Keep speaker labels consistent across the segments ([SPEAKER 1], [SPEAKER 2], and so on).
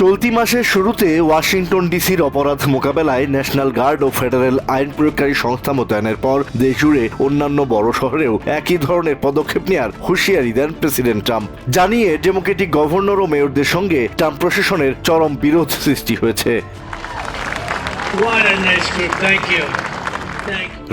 [SPEAKER 1] চলতি মাসের শুরুতে ওয়াশিংটন ডিসির অপরাধ মোকাবেলায় ন্যাশনাল গার্ড ও ফেডারেল আইন প্রয়োগকারী সংস্থা মোতায়েনের পর দেশজুড়ে অন্যান্য বড় শহরেও একই ধরনের পদক্ষেপ নেওয়ার হুঁশিয়ারি দেন প্রেসিডেন্ট ট্রাম্প জানিয়ে ডেমোক্রেটিক গভর্নর ও মেয়রদের সঙ্গে ট্রাম্প প্রশাসনের চরম বিরোধ সৃষ্টি হয়েছে
[SPEAKER 2] What. Thank you.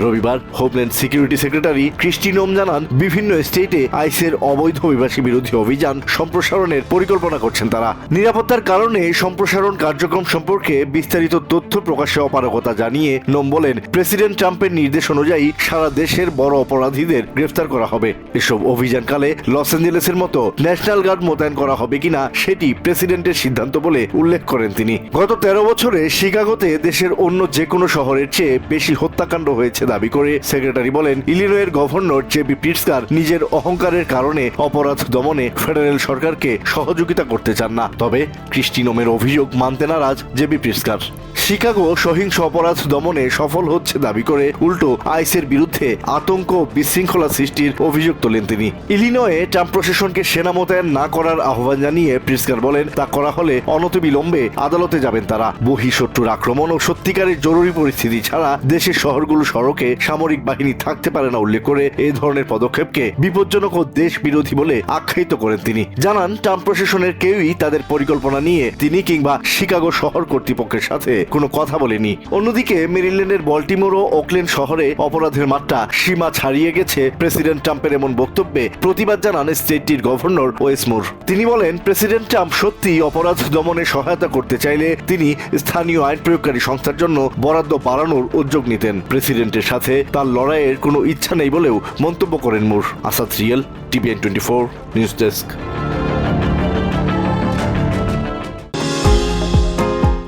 [SPEAKER 1] রবিবার homeland security secretary Kristi Noem জানান, বিভিন্ন স্টেটে আইসের অবৈধ অভিবাসী বিরোধী অভিযান সম্প্রসারণের পরিকল্পনা করছেন তারা। নিরাপত্তার কারণে সম্প্রসারণ কার্যক্রম সম্পর্কে বিস্তারিত তথ্য প্রকাশে অপারগতা জানিয়ে নোম বলেন, প্রেসিডেন্ট ট্রাম্পের নির্দেশ অনুযায়ী সারা দেশের বড় অপরাধীদের গ্রেফতার করা হবে। এসব অভিযানকালে লস অ্যাঞ্জেলেসের মতো ন্যাশনাল গার্ড মোতায়েন করা হবে কিনা সেটি প্রেসিডেন্টের সিদ্ধান্ত বলে উল্লেখ করেন তিনি। গত তেরো বছরে শিকাগোতে দেশের অন্য যে কোনো শহরের চেয়ে বেশি হত্যাকাণ্ড হয়েছে দাবি করে সেক্রেটারি বলেন, ইলিনয়ের গভর্নর জে বি পিটসকার নিজের অহংকারের কারণে অপরাধ দমনে ফেডারেল সরকারকে সহযোগিতা করতে চান না। তবে ক্রিস্টিনোমের অভিযোগ মানতে নারাজ জে বি পিটসকার। শিকাগো সহিংস অপরাধ দমনে সফল হচ্ছে দাবি করে উল্টো আইসের বিরুদ্ধে আতঙ্ক বিশৃঙ্খলা সৃষ্টির অভিযোগ তোলেন তিনি। ইলিনয়ে ট্রাম্প প্রশাসনকে সেনা মোতায়েন না করার আহ্বান জানিয়ে প্রিস্কার বলেন, তা করা হলে অনতিবিলম্বে আদালতে যাবেন তারা। বহিঃশত্রুর আক্রমণ ও সত্যিকারের জরুরি পরিস্থিতি ছাড়া দেশের শহরগুলো সড়কে সামরিক বাহিনী থাকতে পারে না উল্লেখ করে এই ধরনের পদক্ষেপকে বিপজ্জনক ও দেশ বিরোধী বলে আখ্যায়িত করেন তিনি। জানান, ট্রাম্প প্রশাসনের কেউই তাদের পরিকল্পনা নিয়ে তিনি কিংবা শিকাগো শহর কর্তৃপক্ষের সাথে কোনো কথা বলেনি। অন্যদিকে মেরিল্যান্ডের বল্টিমোর ও ওকল্যান্ড শহরে অপরাধের মাত্রা সীমা ছাড়িয়ে গেছে প্রেসিডেন্ট ট্রাম্পের এমন বক্তব্যে, প্রতিবাদ জানান স্টেটটির গভর্নর ওয়েসমুর। তিনি বলেন, প্রেসিডেন্ট ট্রাম্প সত্যি অপরাধ দমনে সহায়তা করতে চাইলে তিনি স্থানীয় আইন প্রয়োগকারী সংস্থার জন্য বরাদ্দ বাড়ানোর উদ্যোগ নিতেন। প্রেসিডেন্টের সাথে তার লড়াইয়ের কোনো ইচ্ছা নেই বলেও মন্তব্য করেন মুর। Asad real, TVN twenty four, news desk.